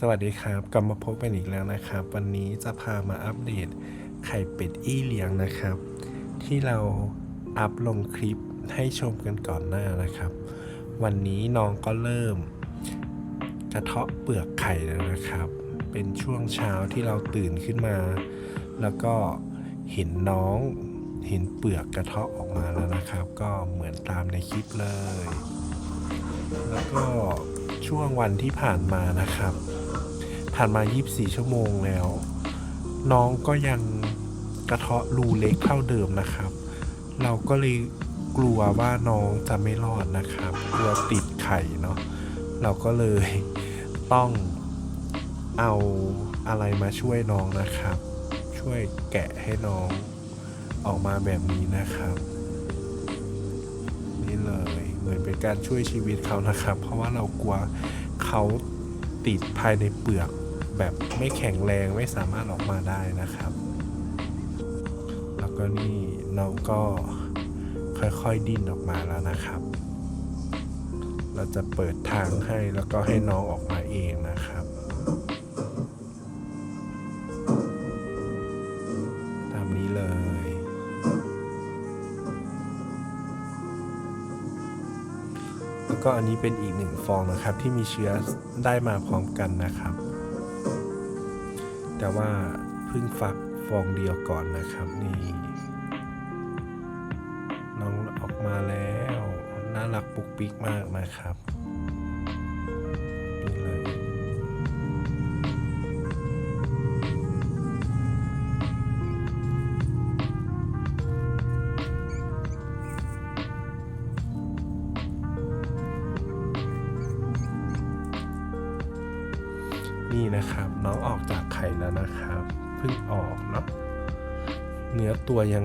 สวัสดีครับ กลับมาพบกันอีกแล้วนะครับ วันนี้จะพามาอัปเดตไข่เป็ดอี้เลี้ยงนะครับ ที่เราอัพลงคลิปให้ชมกันก่อนหน้านะครับ วันนี้น้องก็เริ่ม กระเทาะเปลือกไข่แล้วนะครับ เป็นช่วงเช้าที่เราตื่นขึ้นมา แล้วก็เห็นน้องเห็นเปลือกกระเทาะออกมาแล้วนะครับ ก็เหมือนตามในคลิปเลย แล้วก็ช่วงวันที่ผ่านมานะครับ ผ่านมา 24 ชั่วโมงแล้ว น้องก็ยังกระเทาะรูเล็กเท่าเดิมนะครับ เราก็เลยกลัวว่าน้องจะไม่รอดนะครับ กลัวติดไข่เนาะเราก็เลยต้องเอาอะไรมาช่วยน้องนะครับ ช่วยแกะให้น้องออกมาแบบนี้นะครับ นี่เลยเหมือนเป็นการช่วยชีวิตเขานะครับ เพราะว่าเรากลัวเขาติดภายในเปลือก แบบไม่แข็งแรงไม่สามารถออกมาได้นะครับ แล้วก็นี่น้องก็ค่อยๆดิ้นออกมาแล้วนะครับ เราจะเปิดทางให้แล้วก็ให้น้องออกมาเองนะครับ ตามนี้เลยแล้วก็อันนี้เป็นอีกหนึ่งฟองนะครับที่มีเชื้อได้มาพร้อมกันนะครับ แต่ว่าเพิ่งฟักฟองเดียวก่อนนะครับนี่น้องออกมาแล้ว น่ารักปุกปิกมากนะครับ นี่นะครับ น้องออกจากไข่แล้วนะครับเพิ่งออกเนาะเนื้อตัวยัง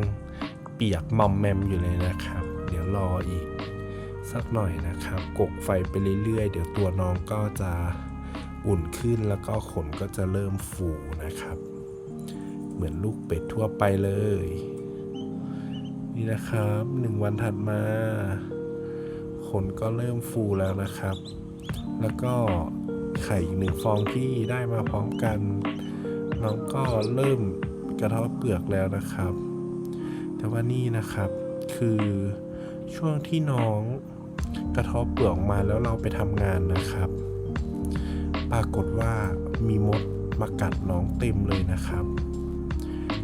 เปียกมอมแมมอยู่เลยนะครับ เดี๋ยวรออีก สักหน่อยนะครับ กกไฟไปเรื่อยๆ เดี๋ยวตัวน้องก็จะอุ่นขึ้นแล้วก็ขนก็จะเริ่มฟูนะครับ เหมือนลูกเป็ดทั่วไปเลย นี่นะครับหนึ่งวันถัดมา ขนก็เริ่มฟูแล้วนะครับ แล้วก็ ข่อีกหนึ่งฟองที่ได้มาพร้อมกัน น้องก็เริ่มกระเทาะเปลือกแล้วนะครับ แต่ว่านี่นะครับคือช่วงที่น้องกระเทาะเปลือกออกมาแล้วเราไปทำงานนะครับ ปรากฏว่ามีมดมากัดน้องเต็มเลยนะครับ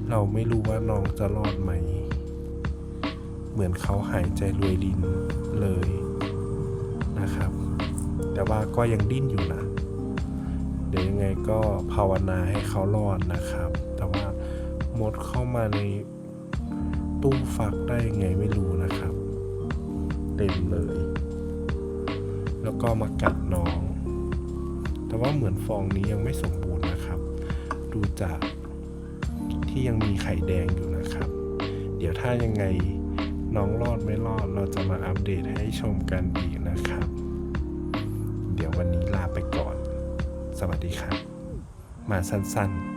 เราไม่รู้ว่าน้องจะรอดไหม เหมือนเขาหายใจรวยดินเลยนะครับ แต่ว่าก็ยังดิ้นอยู่นะ ดี๋ยวยังไงก็ภาวนาให้เขารอดนะครับ แต่ว่ามดเข้ามาในตู้ฟักได้ยังไงไม่รู้นะครับ เต็มเลย แล้วก็มากัดน้อง แต่ว่าเหมือนฟองนี้ยังไม่สมบูรณ์นะครับ ดูจากที่ยังมีไข่แดงอยู่นะครับ เดี๋ยวถ้ายังไงน้องรอดไม่รอดเราจะมาอัปเดตให้ชมกันอีกนะครับ เดี๋ยววันนี้ลาไปก่อน สวัสดีครับ มาสั้นๆ